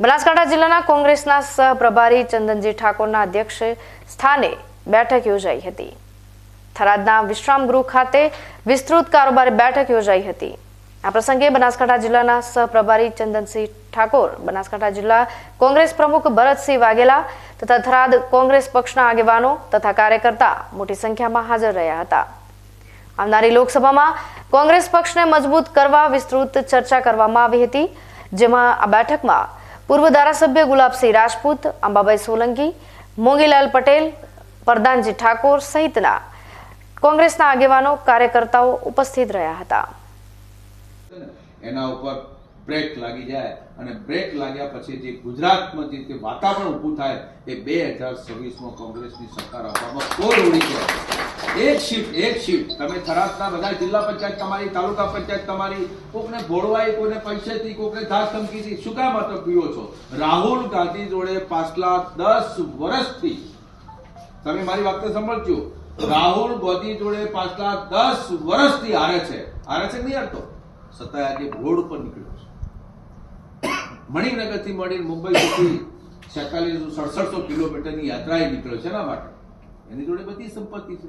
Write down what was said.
બનાસકાંઠા જિલ્લાના કોંગ્રેસના સહપ્રભારી ચંદનજી ઠાકોરના અધ્યક્ષ સ્થાને બેઠક યોજાઈ હતી. થરાદના વિશ્રામ ગૃહ ખાતે વિસ્તૃત કારોબારી બેઠક યોજાઈ હતી. આ પ્રસંગે બનાસકાંઠા જિલ્લાના સહપ્રભારી ચંદનસિંહ ઠાકોર, બનાસકાંઠા જિલ્લા કોંગ્રેસ પ્રમુખ ભરતસિંહ વાઘેલા તથા થરાદ કોંગ્રેસ પક્ષના આગેવાનો તથા કાર્યકર્તા મોટી સંખ્યામાં હાજર રહ્યા હતા. આવનારી લોકસભામાં કોંગ્રેસ પક્ષને મજબૂત કરવા વિસ્તૃત ચર્ચા કરવામાં આવી હતી, જેમાં આ બેઠકમાં પૂર્વ ધારાસભ્ય ગુલાબસિંહ રાજપૂત, અંબાભાઈ સોલંકી મોંગીલાલ પટેલ, પરદાનજી ઠાકોર સહિતના કોંગ્રેસના આગેવાનો, કાર્યકર્તાઓ ઉપસ્થિત રહ્યા હતા. એના ઉપર બ્રેક લાગી જાય અને બ્રેક લાગ્યા પછી જે ગુજરાતમાં જે વાતાવરણ ઊભું થાય, એ બે હજાર છવ્વીસમાં કોંગ્રેસની સરકાર આવવામાં કોઈ ઉડી છે એક સીટ એક સીટ તમે થરાદના બધા જિલ્લા પંચાયત તમારી, તાલુકા પંચાયત તમારી, કોકને ભોળવાઈ કોને પૈસેથી, કોકને ધાસ ધમકીથી, શું કામ હતો પીવો છો? રાહુલ ગાંધી જોડે પાછલા દસ વર્ષથી, તમે મારી વાત સાંભળજો, રાહુલ ગાંધી જોડે પાછલા દસ વર્ષથી હારે છે. હારે છે નહીં હારતો છતાંય આજે રોડ ઉપર નીકળ્યો છે. મણિનગરથી મળીને મુંબઈ સુધી છેતાલીસો, સડસઠસો કિલોમીટરની યાત્રાએ નીકળ્યો છે એના માટે. એની જોડે બધી સંપત્તિ છે.